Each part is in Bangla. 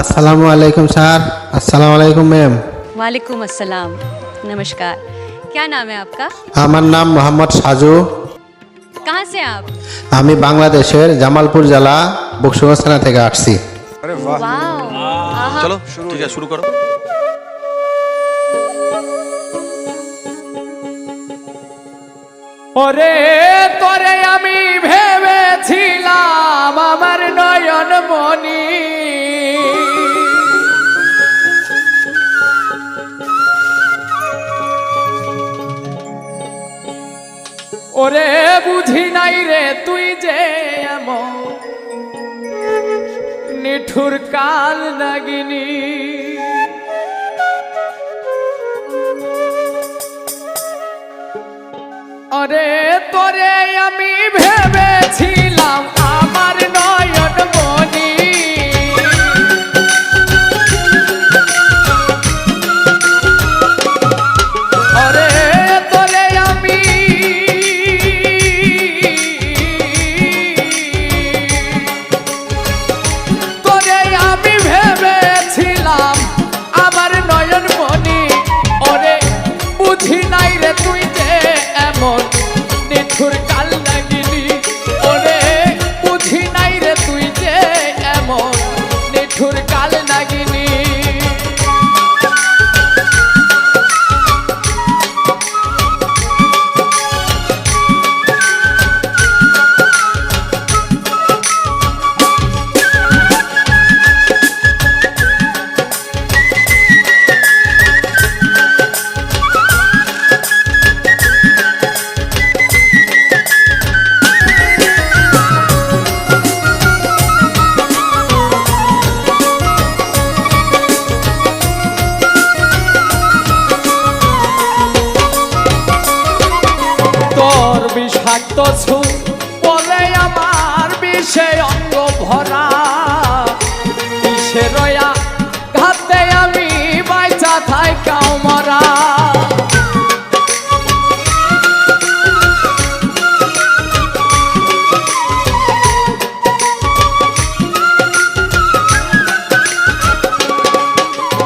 আসসালামু আলাইকুম স্যার আসসালামু আলাইকুম ম্যাম वालेकुम अस्सलाम नमस्कार क्या नाम है आपका আমার নাম মোহাম্মদ সাজু कहाँ से आप আমি বাংলাদেশের জামালপুর জেলা বকশুগঞ্জ থানা থেকে আসছি वाओ आहा, চলো ঠিক আছে শুরু করো ওরে তোরে আমি ভেবেছিলাম ওরে বুঝি নাই রে তুই যে এমন। নিঠুর কাল নাগিনী। অরে তোরে আমি বিষে অঙ্গ ভরা। বিষে রয়া? ঘাতে আমি বাইচা থাইকাও মরা।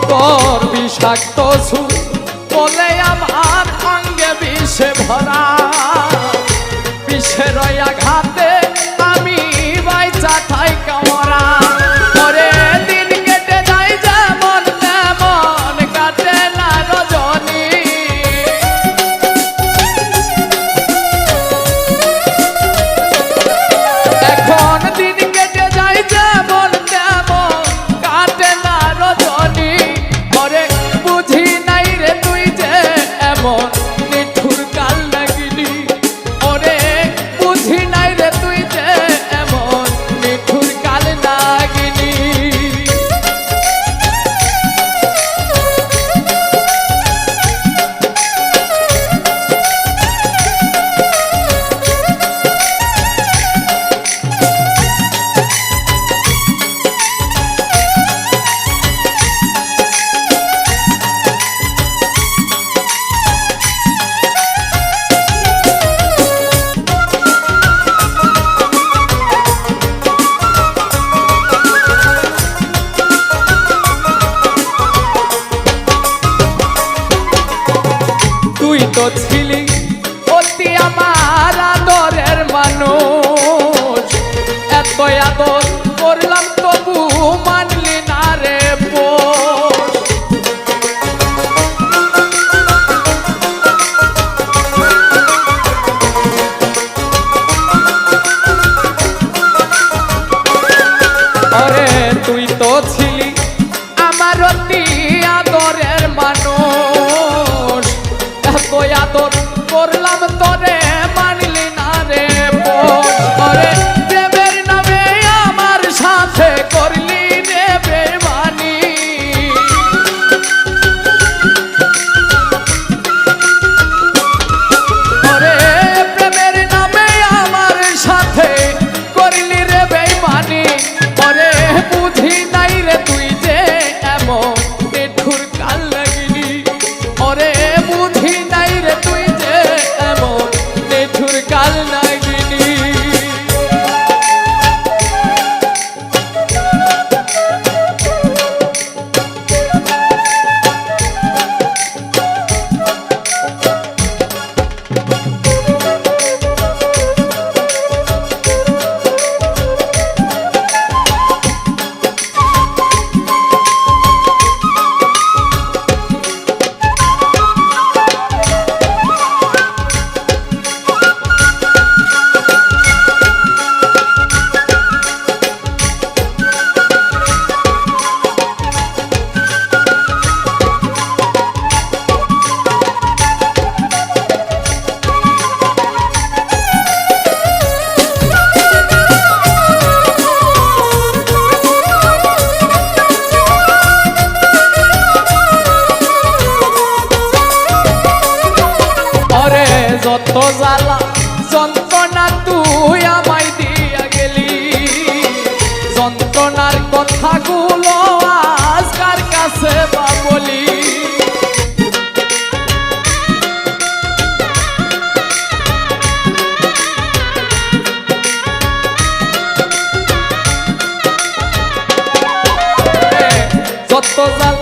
তোর বিষাক্ত সুর বলে আমার অঙ্গে বিষে ভরা। ছিলি? অতি আমার আদরের মানুষ। এত আদর করলাম তবু মানলি না রে তুই তো ছিলি আমার অতি আদরের amor. যন্ত্রণা তুই আমায় দিয়া গেলি। যন্ত্রণার কথাগুলো আজকার কাছে বলি? যত জ্বালা